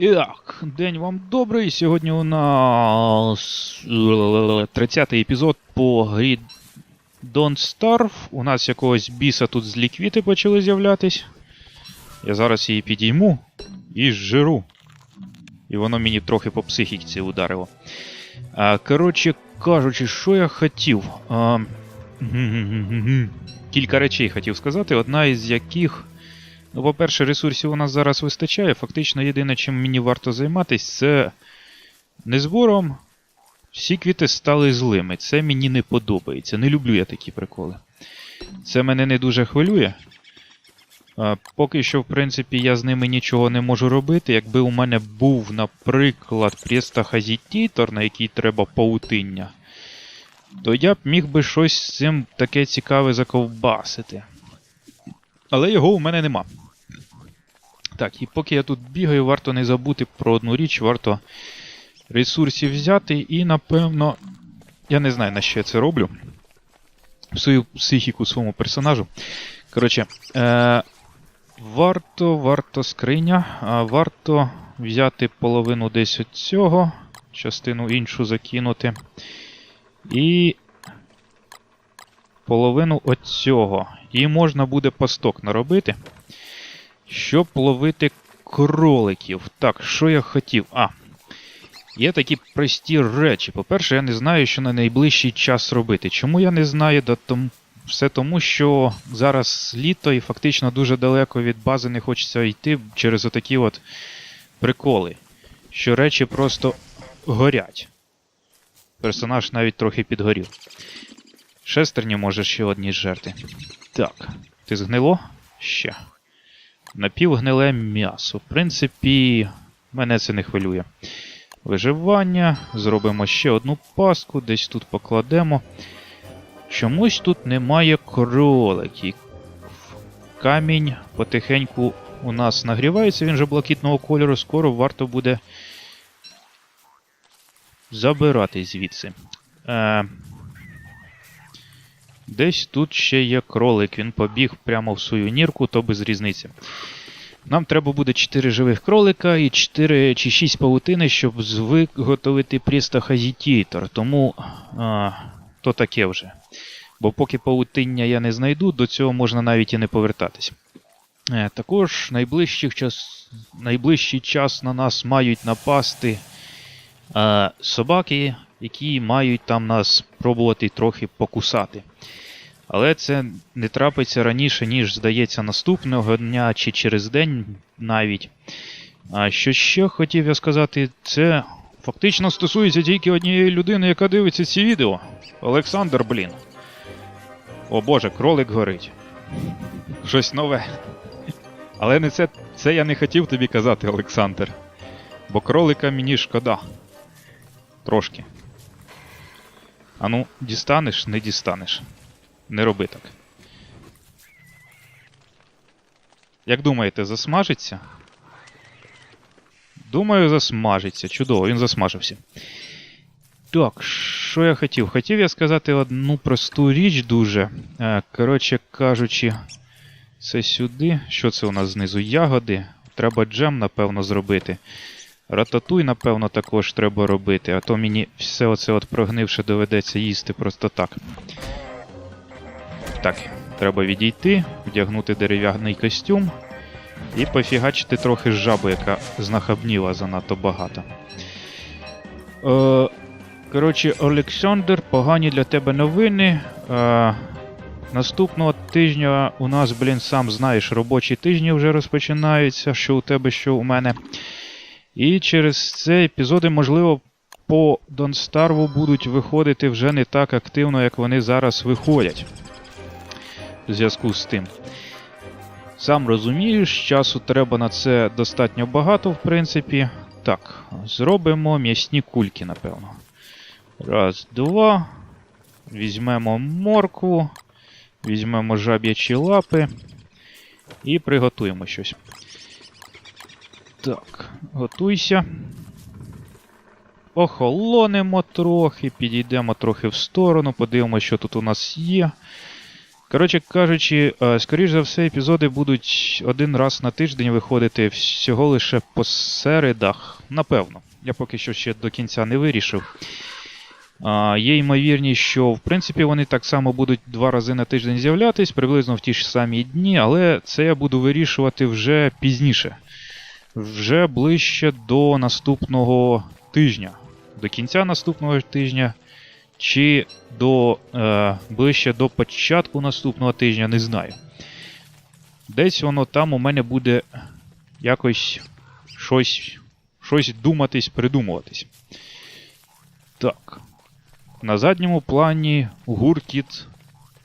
Так, день вам добрий. Сьогодні у нас 30-й епізод по грі Don't Starve. У нас якогось біса тут з ліквіти почали з'являтись. Я зараз її підійму і зжиру. І воно мені трохи по психіці ударило. Коротше кажучи, що я хотів. А, кілька речей хотів сказати, одна із яких. Ну, по-перше, ресурсів у нас зараз вистачає. Фактично, єдине, чим мені варто займатися, це не збором. Всі квіти стали злими. Це мені не подобається. Не люблю я такі приколи. Це мене не дуже хвилює. Поки що, в принципі, я з ними нічого не можу робити. Якби у мене був, наприклад, престахазітітор, на який треба паутиння, то я б міг би щось з цим таке цікаве заковбасити. Але його у мене нема. Так, і поки я тут бігаю, варто не забути про одну річ, варто ресурсів взяти, і напевно. Я не знаю, на що я це роблю. Свою психіку своєму персонажу. Коротше, е- варто, варто скриня, а варто взяти половину десь от цього, частину іншу закинути. І половину от цього. І можна буде пасток наробити, щоб ловити кроликів. Так, що я хотів? А. Є такі прості речі. По-перше, я не знаю, що на найближчий час робити. Чому я не знаю? Да тому, все тому, що зараз літо і фактично дуже далеко від бази не хочеться йти через отакі от приколи. Що речі просто горять. Персонаж навіть трохи підгорів. Шестерні може ще одні жерти. Так, ти згнило? Ще. Напівгниле м'ясо. В принципі, мене це не хвилює. Виживання. Зробимо ще одну паску, десь тут покладемо. Чомусь тут немає кроликів. Камінь потихеньку у нас нагрівається, він же блакитного кольору. Скоро варто буде забирати звідси. Е, Десь тут ще є кролик, він побіг прямо в свою нірку, то без різниці. Нам треба буде 4 живих кролика і 4 чи 6 павутини, щоб виготовити престахазітітор. Тому а, то таке вже. Бо поки павутиння я не знайду, до цього можна навіть і не повертатись. Е, також найближчих час, найближчий час на нас мають напасти а, собаки, які мають там нас пробувати трохи покусати. Але це не трапиться раніше, ніж, здається, наступного дня чи через день навіть. А що ще хотів я сказати, це фактично стосується тільки однієї людини, яка дивиться ці відео. Олександр, блін. О боже, кролик горить. Щось нове. Але не це, це я не хотів тобі казати, Олександр. Бо кролика мені шкода. Трошки. Ану, дістанеш, не дістанеш. Не роби так. Як думаєте, засмажиться? Думаю, засмажиться. Чудово, він засмажився. Так, що я хотів? Хотів я сказати одну просту річ дуже. Е, Коротше кажучи, це сюди. Що це у нас знизу? Ягоди. Треба джем, напевно, зробити. Рататуй, напевно, також треба робити, а то мені все оце от прогнивше доведеться їсти просто так. Так, треба відійти, вдягнути дерев'яний костюм і пофігачити трохи жабу, яка знахабніла занадто багато. Е, коротше, Олександр, погані для тебе новини. Е, наступного тижня у нас, блін, сам знаєш, робочі тижні вже розпочинаються, що у тебе, що у мене. І через це епізоди, можливо, по Донстарву будуть виходити вже не так активно, як вони зараз виходять. В зв'язку з тим. Сам розумієш, часу треба на це достатньо багато, в принципі. Так, зробимо м'ясні кульки, напевно. Раз, два. Візьмемо моркву, візьмемо жаб'ячі лапи і приготуємо щось. Так, готуйся. Охолонемо трохи, підійдемо трохи в сторону, подивимося, що тут у нас є. Коротше кажучи, е, скоріш за все, епізоди будуть один раз на тиждень виходити всього лише по середах. Напевно. Я поки що ще до кінця не вирішив. Є ймовірність, що в принципі вони так само будуть два рази на тиждень з'являтись, приблизно в ті ж самі дні, але це я буду вирішувати вже пізніше. Вже ближче до наступного тижня. До кінця наступного тижня. Чи до е, ближче до початку наступного тижня, не знаю. Десь воно там у мене буде якось щось, щось думатись, придумуватись. Так. На задньому плані гуркіт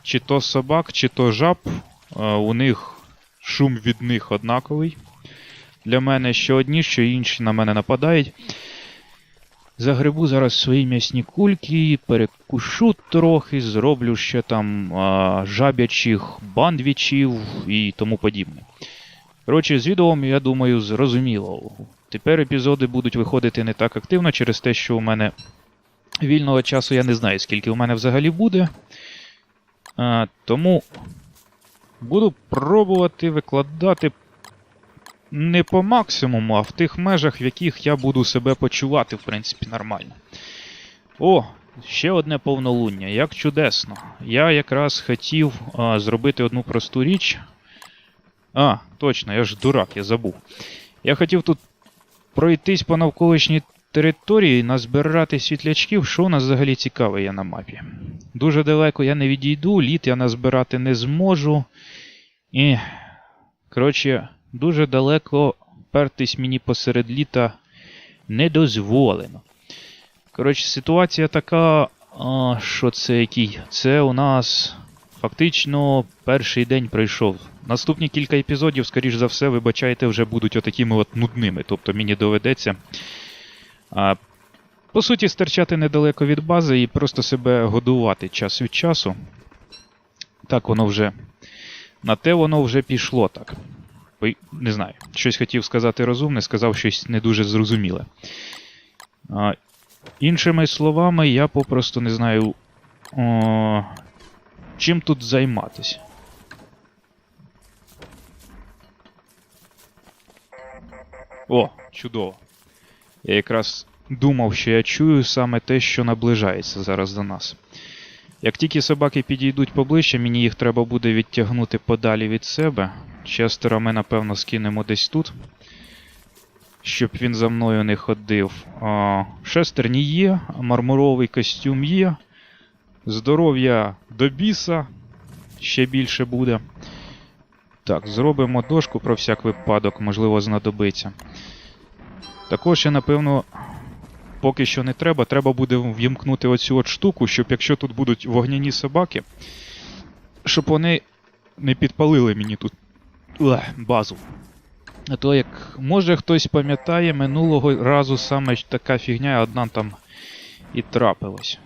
чи то собак, чи то жаб. Е, у них шум від них однаковий. Для мене що одні, що інші на мене нападають. Загребу зараз свої м'ясні кульки, перекушу трохи, зроблю ще там а, жабячих бандвічів і тому подібне. Коротше, з відео, я думаю, зрозуміло. Тепер епізоди будуть виходити не так активно через те, що у мене вільного часу я не знаю, скільки у мене взагалі буде. А, тому буду пробувати викладати не по максимуму, а в тих межах, в яких я буду себе почувати, в принципі, нормально. О, ще одне повнолуння. Як чудесно. Я якраз хотів а, зробити одну просту річ. А, точно, я ж дурак, я забув. Я хотів тут пройтись по навколишній території, назбирати світлячків, що у нас взагалі цікаве є на мапі. Дуже далеко я не відійду, літ я назбирати не зможу. І. Коротше, дуже далеко пертись мені посеред літа не дозволено. Коротше, ситуація така, а, що це який? Це у нас фактично перший день пройшов. Наступні кілька епізодів, скоріш за все, вибачайте, вже будуть отакими от нудними. Тобто мені доведеться. А, по суті, стерчати недалеко від бази і просто себе годувати час від часу. Так воно вже. На те воно вже пішло так. Не знаю. Щось хотів сказати розумне, сказав щось не дуже зрозуміле. А, іншими словами, я попросту не знаю, о, чим тут займатися. О, чудово. Я якраз думав, що я чую саме те, що наближається зараз до нас. Як тільки собаки підійдуть поближче, мені їх треба буде відтягнути подалі від себе. Честера ми, напевно, скинемо десь тут, щоб він за мною не ходив. Шестерні є, мармуровий костюм є. Здоров'я до біса ще більше буде. Так, зробимо дошку про всяк випадок, можливо, знадобиться. Також я, напевно, поки що не треба. Треба буде в'їмкнути оцю от штуку, щоб якщо тут будуть вогняні собаки, щоб вони не підпалили мені тут базу. А то як може хтось пам'ятає, минулого разу саме така фігня одна там і трапилась.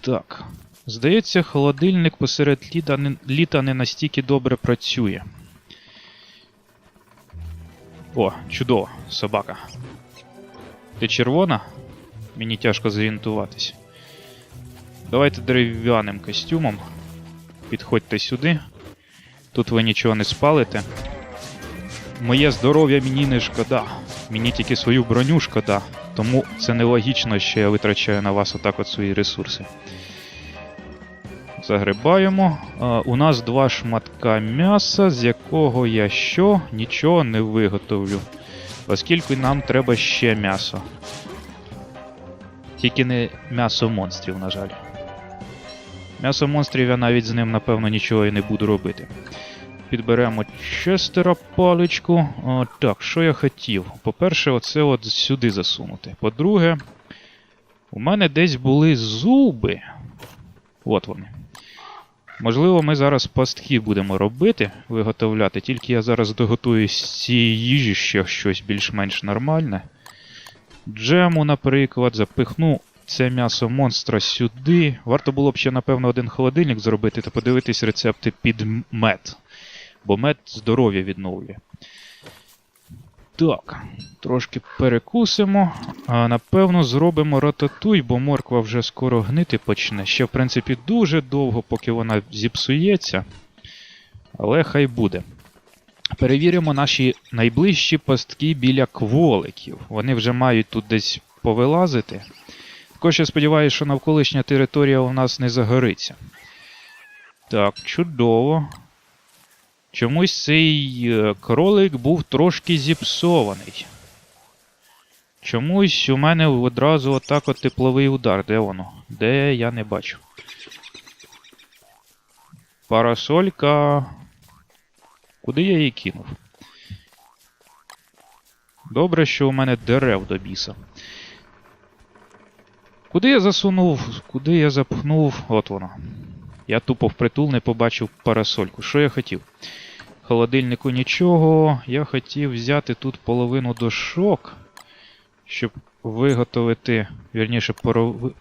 Так. Здається, холодильник посеред літа не, літа не настільки добре працює. О, чудово, собака. Ти червона? Мені тяжко зорієнтуватись. Давайте дерев'яним костюмом. Підходьте сюди. Тут ви нічого не спалите. Моє здоров'я мені не шкода. Мені тільки свою броню шкода. Тому це нелогічно, що я витрачаю на вас отак от свої ресурси. Загрибаємо. А, у нас два шматка м'яса, з якого я що? Нічого не виготовлю. Оскільки нам треба ще м'ясо. Тільки не м'ясо монстрів, на жаль. М'ясо монстрів я навіть з ним, напевно, нічого і не буду робити. Підберемо честера паличку. О, так, що я хотів? По-перше, оце от сюди засунути. По-друге, у мене десь були зуби. От вони. Можливо, ми зараз пастки будемо робити, виготовляти, тільки я зараз доготую з цієї їжі ще щось більш-менш нормальне. Джему, наприклад, запихну це м'ясо монстра сюди. Варто було б ще, напевно, один холодильник зробити та подивитись рецепти під мед. Бо мед здоров'я відновлює. Так, трошки перекусимо. А напевно зробимо рататуй, бо морква вже скоро гнити почне. Ще, в принципі, дуже довго, поки вона зіпсується. Але хай буде. Перевіримо наші найближчі пастки біля кволиків. Вони вже мають тут десь повилазити. Також я сподіваюся, що навколишня територія у нас не загориться. Так, чудово. Чомусь цей е, кролик був трошки зіпсований. Чомусь у мене одразу отак от тепловий удар. Де воно? Де я не бачу. Парасолька. Куди я її кинув? Добре, що у мене дерев до біса. Куди я засунув? Куди я запхнув? От воно. Я тупо впритул не побачив парасольку. Що я хотів? Холодильнику нічого. Я хотів взяти тут половину дошок, щоб виготовити, вірніше,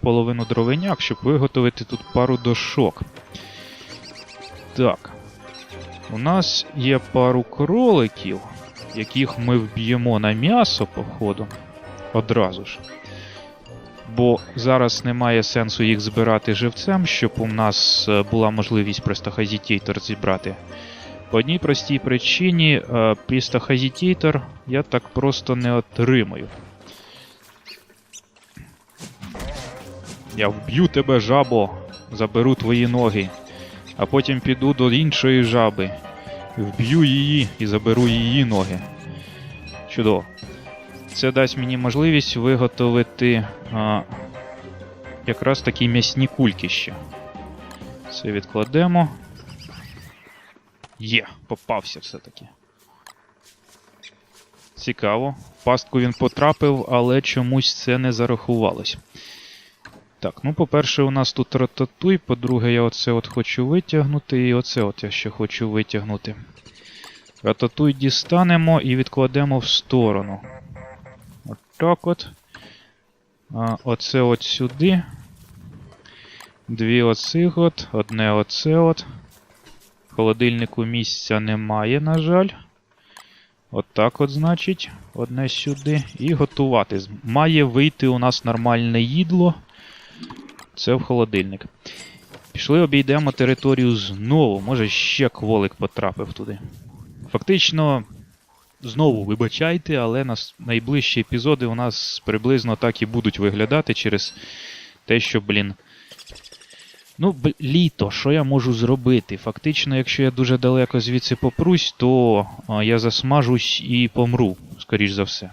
половину дровиняк, щоб виготовити тут пару дошок. Так. У нас є пару кроликів, яких ми вб'ємо на м'ясо, походу. Одразу ж. Бо зараз немає сенсу їх збирати живцем, щоб у нас е, була можливість просто хазітейтор зібрати. По одній простій причині е, я так просто не отримаю. Я вб'ю тебе, жабо, заберу твої ноги, а потім піду до іншої жаби, вб'ю її і заберу її ноги. Чудово. Це дасть мені можливість виготовити а, якраз такі м'ясні кульки ще. Це відкладемо. Є, попався все-таки. Цікаво. Пастку він потрапив, але чомусь це не зарахувалось. Так, ну, по-перше, у нас тут рататуй, по-друге, я оце от хочу витягнути, і оце от я ще хочу витягнути. Рататуй дістанемо і відкладемо в сторону. От так от. А, оце от сюди. Дві оцих от, одне оце от. Холодильнику місця немає, на жаль. От от, значить, одне сюди. І готувати. Має вийти у нас нормальне їдло. Це в холодильник. Пішли обійдемо територію знову. Може ще кволик потрапив туди. Фактично, знову вибачайте, але нас найближчі епізоди у нас приблизно так і будуть виглядати через те, що, блін. Ну, б- літо, що я можу зробити? Фактично, якщо я дуже далеко звідси попрусь, то а, я засмажусь і помру, скоріш за все.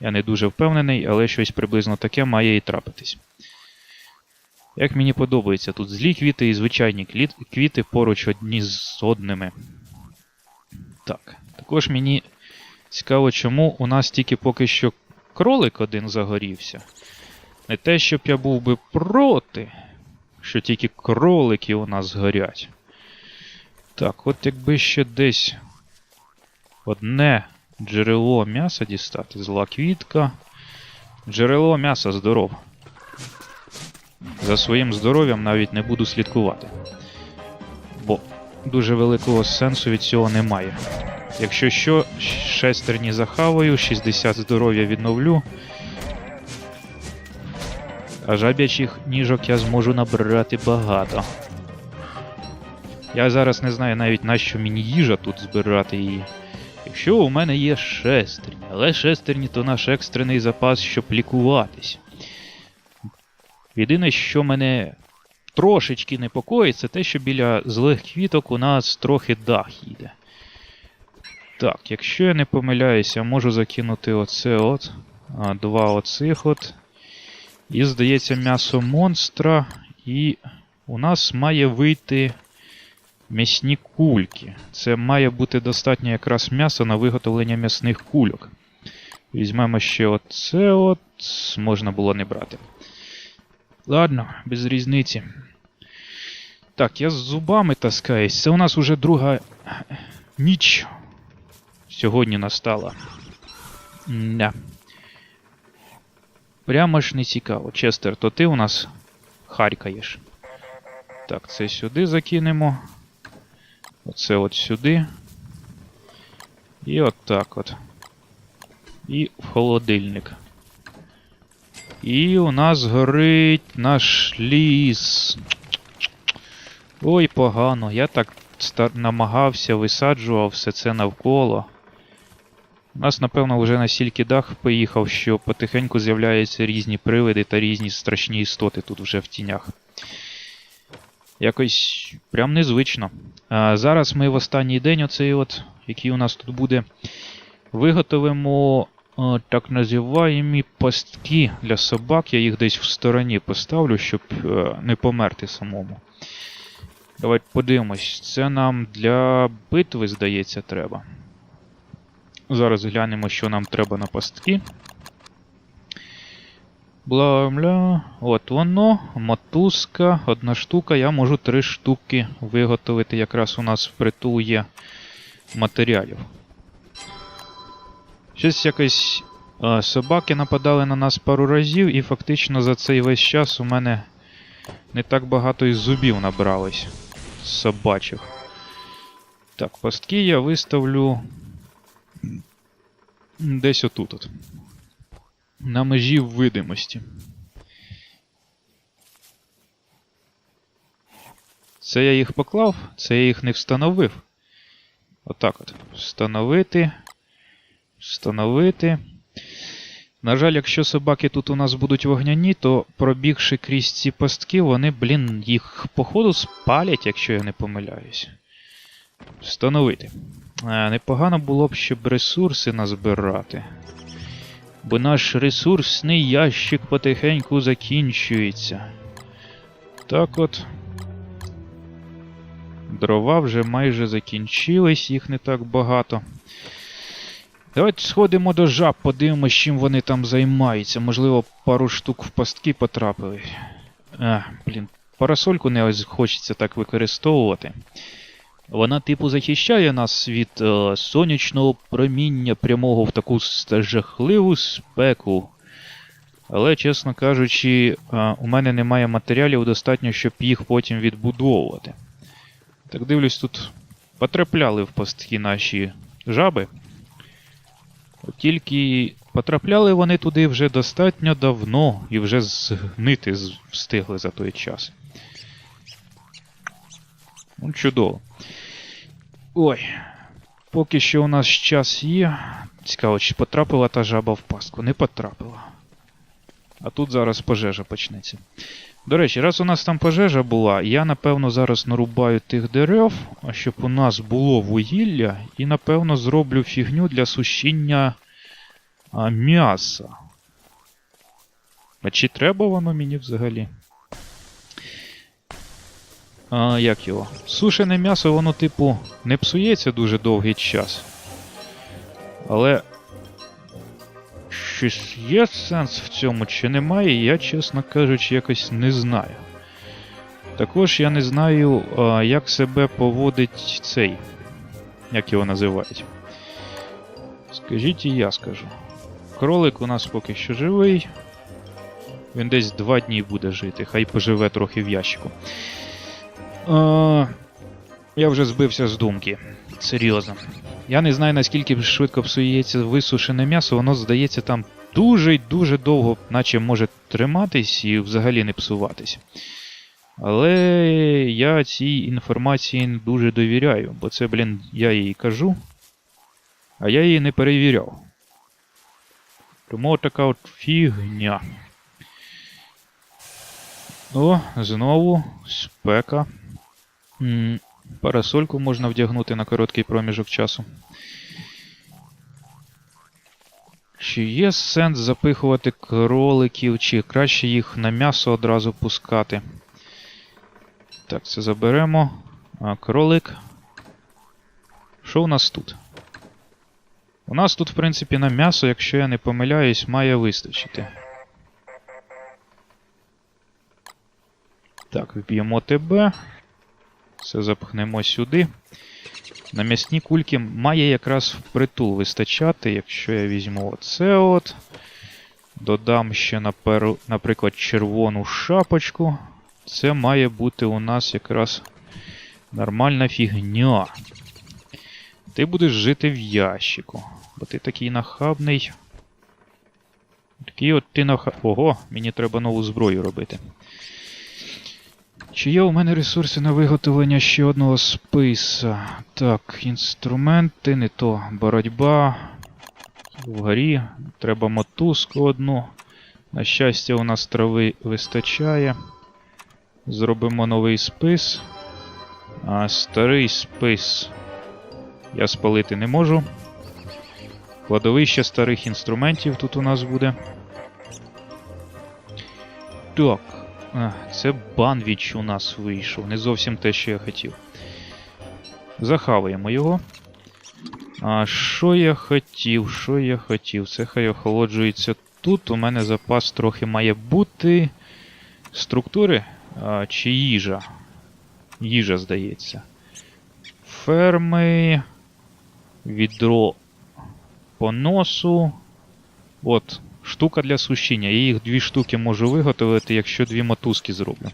Я не дуже впевнений, але щось приблизно таке має і трапитись. Як мені подобається, тут злі квіти і звичайні квіти поруч одні з одними. Так, також мені цікаво, чому у нас тільки поки що кролик один загорівся. Не те, щоб я був би проти, що тільки кролики у нас горять. Так, от якби ще десь одне джерело м'яса дістати, зла квітка. Джерело м'яса здоров. За своїм здоров'ям навіть не буду слідкувати. Бо дуже великого сенсу від цього немає. Якщо що, шестерні захаваю, 60 здоров'я відновлю. А жаб'ячих ніжок я зможу набрати багато. Я зараз не знаю навіть на що мені їжа тут збирати її. Якщо у мене є шестерні, але шестерні то наш екстрений запас, щоб лікуватись. Єдине, що мене трошечки непокоїть, це те, що біля злих квіток у нас трохи дах їде. Так, якщо я не помиляюся, можу закинути оце от. А, два оцих от. І, здається, м'ясо монстра. І у нас має вийти м'ясні кульки. Це має бути достатньо якраз м'яса на виготовлення м'ясних кульок. Візьмемо ще оце от. Можна було не брати. Ладно, без різниці. Так, я з зубами таскаюсь. Це у нас уже друга ніч сьогодні настала. Да. Прямо ж не цікаво. Честер, то ти у нас харкаєш. Так, це сюди закинемо. Оце от сюди. І от так от. І в холодильник. І у нас горить наш ліс. Ой, погано. Я так намагався, висаджував все це навколо. У нас, напевно, вже настільки дах поїхав, що потихеньку з'являються різні привиди та різні страшні істоти тут вже в тінях. Якось прям незвично. А, зараз ми в останній день, оцей от, який у нас тут буде, виготовимо так називаємі пастки для собак. Я їх десь в стороні поставлю, щоб не померти самому. Давайте подивимось. Це нам для битви, здається, треба. Зараз глянемо, що нам треба на пастки. Бла-бла. От воно. Мотузка. Одна штука. Я можу три штуки виготовити. Якраз у нас впритул є матеріалів. Щось якось е, собаки нападали на нас пару разів, і фактично за цей весь час у мене не так багато і зубів набралось. Собачих. Так, пастки я виставлю десь отут. От. На межі видимості. Це я їх поклав, це я їх не встановив. Отак от. Встановити. Встановити. На жаль, якщо собаки тут у нас будуть вогняні, то пробігши крізь ці пастки, вони, блін, їх походу спалять, якщо я не помиляюсь. Встановити. Е, Непогано було б, щоб ресурси назбирати. Бо наш ресурсний ящик потихеньку закінчується. Так от. Дрова вже майже закінчились, їх не так багато. Давайте сходимо до жаб, подивимось, чим вони там займаються. Можливо, пару штук в пастки потрапили. А, блін, парасольку не ось хочеться так використовувати. Вона, типу, захищає нас від е, сонячного проміння прямого в таку жахливу спеку. Але, чесно кажучи, е, у мене немає матеріалів достатньо, щоб їх потім відбудовувати. Так дивлюсь, тут потрапляли в пастки наші жаби. От тільки потрапляли вони туди вже достатньо давно і вже згнити встигли за той час. Ну, чудово. Ой. Поки що у нас час є. Цікаво, чи потрапила та жаба в пастку? Не потрапила. А тут зараз пожежа почнеться. До речі, раз у нас там пожежа була, я напевно зараз нарубаю тих дерев, щоб у нас було вугілля, і напевно зроблю фігню для сушіння м'яса. А чи треба воно мені взагалі? А, як його? Сушене м'ясо, воно, типу, не псується дуже довгий час. Але. Щось є сенс в цьому, чи немає, я, чесно кажучи, якось не знаю. Також я не знаю, як себе поводить цей. Як його називають. Скажіть і я скажу. Кролик у нас поки що живий. Він десь два дні буде жити, хай поживе трохи в ящику. А, я вже збився з думки. Серйозно. Я не знаю, наскільки швидко псується висушене м'ясо, воно здається там дуже й дуже довго, наче може триматись і взагалі не псуватись. Але я цій інформації дуже довіряю, бо це, блін, я їй кажу, а я її не перевіряв. Тому така от фігня. О, знову спека. Парасольку можна вдягнути на короткий проміжок часу. Чи є сенс запихувати кроликів, чи краще їх на м'ясо одразу пускати? Так, це заберемо. А, кролик. Що у нас тут? У нас тут, в принципі, на м'ясо, якщо я не помиляюсь, має вистачити. Так, вб'ємо тебе. Все запхнемо сюди. На м'ясні кульки має якраз впритул вистачати, якщо я візьму оце от. Додам ще, наприклад, червону шапочку. Це має бути у нас якраз нормальна фігня. Ти будеш жити в ящику, бо ти такий нахабний. Такий от ти наха... Ого, мені треба нову зброю робити. Чи є у мене ресурси на виготовлення ще одного списа? Так, інструменти, не то. Боротьба. Вгорі. Треба мотузку одну. На щастя, у нас трави вистачає. Зробимо новий спис. А старий спис я спалити не можу. Кладовище старих інструментів тут у нас буде. Так. Це банвіч у нас вийшов. Не зовсім те, що я хотів. Захаваємо його. А що я хотів? Що я хотів? Це хай охолоджується тут. У мене запас трохи має бути. Структури а, чи їжа? Їжа, здається. Ферми. Відро поносу. От, штука для сушіння. Я їх дві штуки можу виготовити, якщо дві мотузки зроблю.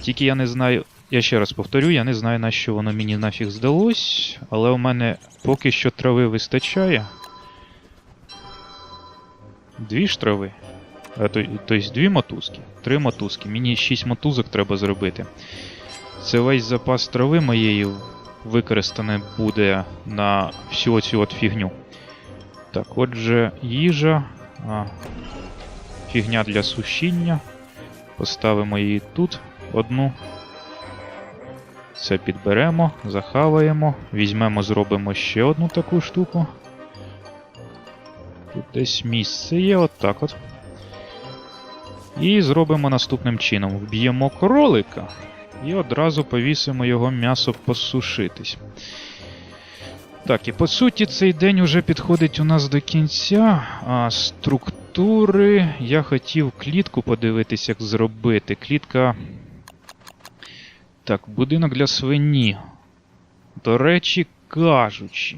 Тільки я не знаю. Я ще раз повторю, я не знаю, на що воно мені нафіг здалось, але у мене поки що трави вистачає. Дві ж трави. Тобто дві мотузки. Три мотузки. Мені шість мотузок треба зробити. Це весь запас трави моєї використаний буде на всю цю от фігню. Так, отже, їжа. А, фігня для сушіння. Поставимо її тут одну. Це підберемо, захаваємо, візьмемо, зробимо ще одну таку штуку. Тут десь місце є, отак от. І зробимо наступним чином: вб'ємо кролика і одразу повісимо його м'ясо посушитись. Так, і по суті, цей день вже підходить у нас до кінця. А структури. Я хотів клітку подивитись, як зробити. Клітка. Так, будинок для свині. До речі, кажучи.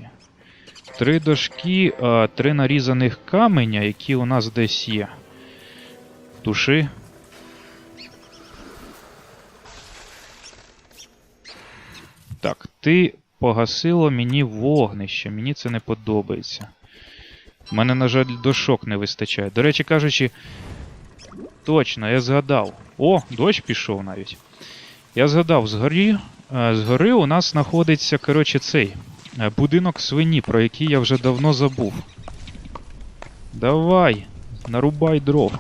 Три дошки, а, три нарізаних каменя, які у нас десь є. Туши. Так, ти погасило мені вогнище. Мені це не подобається. У мене, на жаль, дошок не вистачає. До речі, кажучи, точно, я згадав. О, дощ пішов навіть. Я згадав, згорі, е, згори у нас знаходиться, коротше, цей е, будинок свині, про який я вже давно забув. Давай, нарубай дров.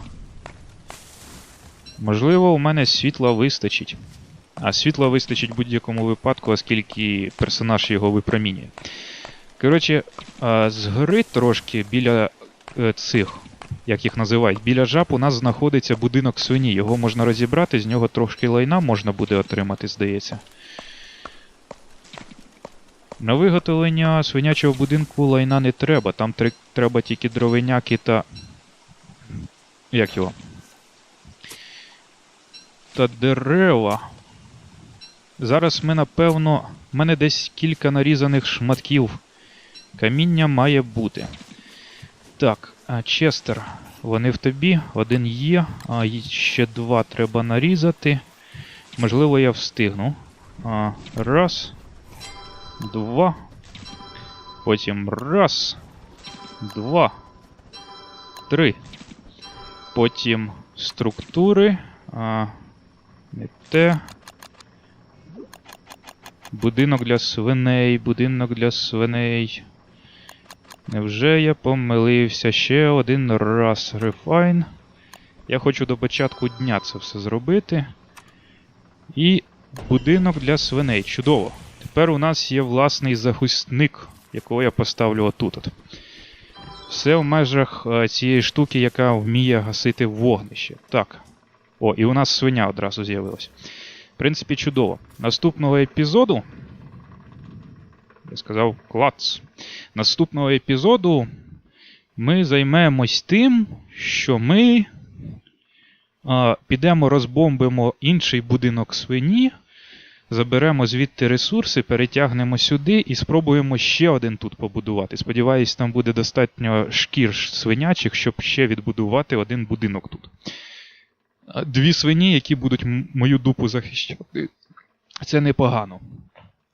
Можливо, у мене світла вистачить. А світла вистачить в будь-якому випадку, оскільки персонаж його випромінює. Коротше, е, згори трошки біля е, цих, як їх називають, біля жаб у нас знаходиться будинок свині. Його можна розібрати, з нього трошки лайна можна буде отримати, здається. На виготовлення свинячого будинку лайна не треба. Там тре- треба тільки дровиняки та. Як його? Та дерева. Зараз ми, напевно. У мене десь кілька нарізаних шматків. Каміння має бути. Так, Честер, вони в тобі. Один є. А ще два треба нарізати. Можливо, я встигну. Раз. Два. Потім раз. Два. Три. Потім структури. А, не те. Будинок для свиней, будинок для свиней. Невже я помилився ще один раз. Refine. Я хочу до початку дня це все зробити. І будинок для свиней. Чудово. Тепер у нас є власний захисник, якого я поставлю отут. -от. Все в межах е, цієї штуки, яка вміє гасити вогнище. Так. О, і у нас свиня одразу з'явилась. В принципі, чудово. Наступного епізоду. Я сказав клац. Наступного епізоду ми займемось тим, що ми а, підемо розбомбимо інший будинок свині, заберемо звідти ресурси, перетягнемо сюди і спробуємо ще один тут побудувати. Сподіваюсь, там буде достатньо шкір свинячих, щоб ще відбудувати один будинок тут. А, Дві свині, які будуть мою дупу захищати. Це непогано.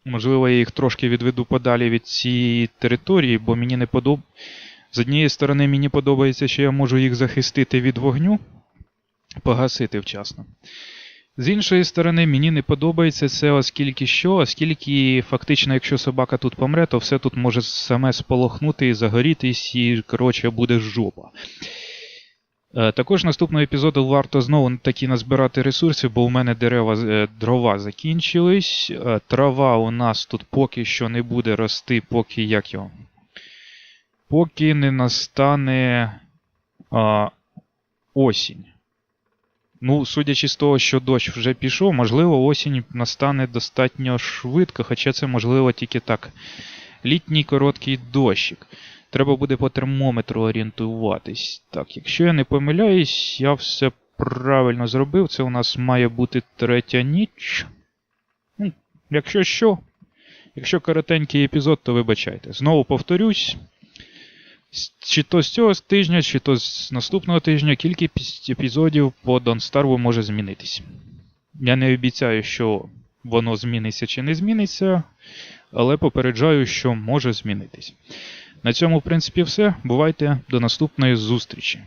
Можливо, я їх трошки відведу подалі від цієї території, бо мені не подоб... З однієї сторони, мені подобається, що я можу їх захистити від вогню, погасити вчасно. З іншої сторони, мені не подобається це, оскільки що, оскільки фактично, якщо собака тут помре, то все тут може саме сполохнути і загорітись, і, коротше, буде жопа. Е, Також наступного епізоду варто знову таки назбирати ресурсів, бо у мене дерева е, дрова закінчились. Е, Трава у нас тут поки що не буде рости, поки як його. Поки не настане а, осінь. Ну, судячи з того, що дощ вже пішов, можливо, осінь настане достатньо швидко, хоча це можливо тільки так. Літній короткий дощик. Треба буде по термометру орієнтуватись. Так, якщо я не помиляюсь, я все правильно зробив. Це у нас має бути третя ніч. Ну, якщо що, якщо коротенький епізод, то вибачайте. Знову повторюсь. Чи то з цього тижня, чи то з наступного тижня кількість епізодів по Starve може змінитись. Я не обіцяю, що воно зміниться чи не зміниться, але попереджаю, що може змінитись. На цьому, в принципі, все. Бувайте до наступної зустрічі.